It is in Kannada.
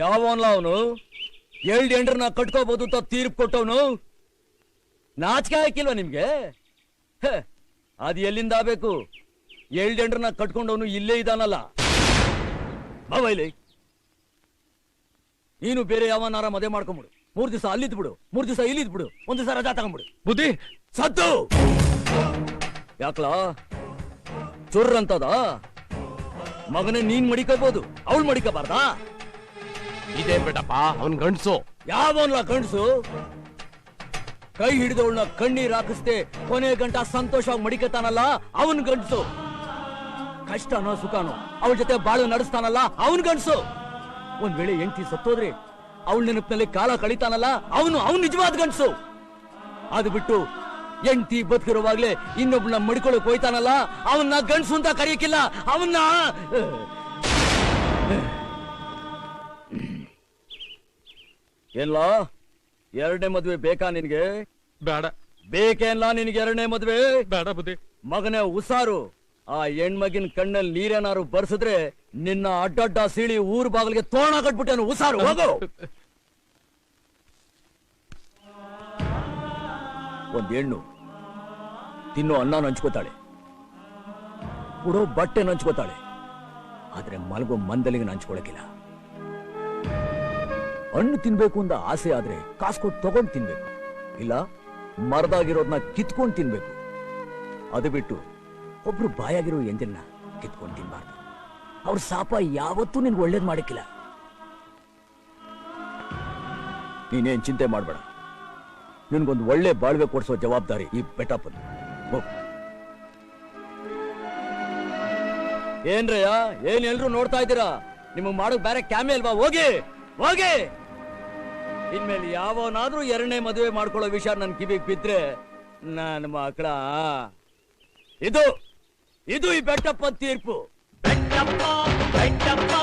ಯಾವನ್ಲ ಅವನು? ಏಳ್ ಎಂಡ್ರನ್ನ ಕಟ್ಕೋಬಹುದು ಅಂತ ತೀರ್ಪು ಕೊಟ್ಟವನು? ನಾಚಿಕೆ ಹಾಕಿಲ್ವಾ ನಿಮ್ಗೆ? ಅದು ಎಲ್ಲಿಂದ ಆಗ್ಬೇಕು? ಏಳ್ ಎಂಡ್ರನ್ನ ಕಟ್ಕೊಂಡವನು ಇಲ್ಲೇ ಇದಾನಲ್ಲ ಬಾಬೈಲಿ ನೀನು ಬೇರೆ ಯಾವನಾರ ಮದುವೆ ಮಾಡ್ಕೊಂಬಿಡು. ಮೂರ್ ದಿವಸ ಅಲ್ಲಿದ್ ಬಿಡು. ಮೂರ್ ದಿವಸ ಇಲ್ಲಿದ್ ಬಿಡು. ಒಂದ್ ದಿವಸ ರಜಾ ತಗೊಂಡ್ಬಿಡು ಬುದ್ಧಿ ಸತ್ತು ಯಾಕ್ಲಾ? ಚುರ್ ಅಂತದ ಮಗನೇ ನೀನ್ ಮಡಿಕೋಬಹುದು ಅವಳು ಮಡಿಕೋಬಾರ್ದಾ? ಇದೇನ್ ಬೇಡಪ್ಪ. ಅವನ್ ಗಂಡ್ಸು. ಯಾವನ್ಲ ಗಂಡ್ಸು? ಕೈ ಹಿಡಿದವಳನ್ನ ಕಣ್ಣೀರ್ ಹಾಕಿಸ್ದೆ ಕೊನೆ ಗಂಟ ಸಂತೋಷವಾಗಿ ಮಡಿಕತಾನಲ್ಲ ಅವನ್ ಗಂಡ್ಸು. ಕಷ್ಟನೋ ಸುಖನೋ ಅವಳ ಜೊತೆ ಬಾಳು ನಡೆಸ್ತಾನಲ್ಲ ಅವನ್ ಗಂಡ್ಸು. ಒಂದ್ ವೇಳೆ ಎಂಟಿ ಸತ್ತೋದ್ರಿ ಅವಳ ನೆನಪಿನಲ್ಲಿ ಕಾಲ ಕಳಿತಾನಲ್ಲ ಅವನು ಅವನ್ ನಿಜವಾದ ಗಂಡ್ಸು. ಅದು ಬಿಟ್ಟು ಎಂಟಿ ಬದುಕಿರುವಾಗ್ಲೇ ಇನ್ನೊಬ್ನ ಮಡಿಕೊಳಕ್ ಹೋಯ್ತಾನಲ್ಲ ಅವನ್ನ ಗಂಡ್ಸು ಅಂತ ಕರೆಯಕ್ಕಿಲ್ಲ ಅವನ್ನ ಏನ್ಲಾ? ಎರಡನೇ ಮದ್ವೆ ಬೇಕಾ ನಿನ್ಗೆ? ಬೇಡ. ಬೇಕೇನ್ಲ ನಿನ್ಗೆ ಎರಡನೇ ಮದ್ವೆ? ಬೇಡ ಬುದ್ಧಿ. ಮಗನೇ ಉಸಾರು ಆ ಹೆಣ್ಮಗಿನ ಕಣ್ಣಲ್ಲಿ ನೀರೇನಾರು ಬರ್ಸಿದ್ರೆ ನಿನ್ನ ಅಡ್ಡಡ್ಡ ಸೀಳಿ ಊರ್ ಬಾಗಿಲಿಗೆ ತೋರಣ ಕಟ್ಬಿಟ್ಟೇನು ಉಸಾರು ಹೋಗು. ಒಂದ್ ಹೆಣ್ಣು ತಿನ್ನೋ ಅನ್ನ ನಂಚ್ಕೋತಾಳೆ ಉಡೋ ಬಟ್ಟೆ ನಂಚ್ಕೋತಾಳೆ ಆದ್ರೆ ಮಲಗೋ ಮಂದಲಿಗೆ ಹಂಚ್ಕೊಳಕಿಲ್ಲ. ಹಣ್ಣು ತಿನ್ಬೇಕು ಅಂತ ಆಸೆ ಆದ್ರೆ ಕಾಸು ಕೊಟ್ಟು ತಗೊಂಡ್ ತಿನ್ಬೇಕು. ಇಲ್ಲ, ಮರದಾಗಿರೋದ್ನ ಕಿತ್ಕೊಂಡ್ ತಿನ್ಬೇಕು. ಅದು ಬಿಟ್ಟು ಒಬ್ರು ಬಾಯಾಗಿರೋ ಎಂದಿನ ಕಿತ್ಕೊಂಡ್ ತಿನ್ಬಾರ್ದು. ಅವ್ರ ಶಾಪ ಯಾವತ್ತೂ ನಿನ್ಗೆ ಒಳ್ಳೇದ್ ಮಾಡಕ್ಕಿಲ್ಲ. ನೀನೇನ್ ಚಿಂತೆ ಮಾಡ್ಬೇಡ. ನಿನ್ಗೊಂದು ಒಳ್ಳೆ ಬಾಳ್ವೆ ಕೊಡ್ಸೋ ಜವಾಬ್ದಾರಿ ಈ ಬೆಟಪ್ಪನ್ ಏನ್ರಯ್ಯ? ಏನ್ ಎಲ್ರು ನೋಡ್ತಾ ಇದ್ದೀರಾ? ನಿಮಗ್ ಮಾಡೋಕ್ ಬೇರೆ ಕ್ಯಾಮೆ ಅಲ್ವಾ? ಹೋಗಿ! ಹೋಗಿ. ಇನ್ಮೇಲೆ ಯಾವನಾದ್ರೂ ಎರಡನೇ ಮದುವೆ ಮಾಡ್ಕೊಳ್ಳೋ ವಿಷಯ ನನ್ ಕಿವಿಗ್ ಬಿದ್ರೆ ನನ್ನ ಮಕ್ಕಳ. ಇದು ಇದು ಈ ಬೆಟ್ಟಪ್ಪ ತೀರ್ಪು. ಬೆಟ್ಟಪ್ಪ ಬೆಟ್ಟಪ್ಪ.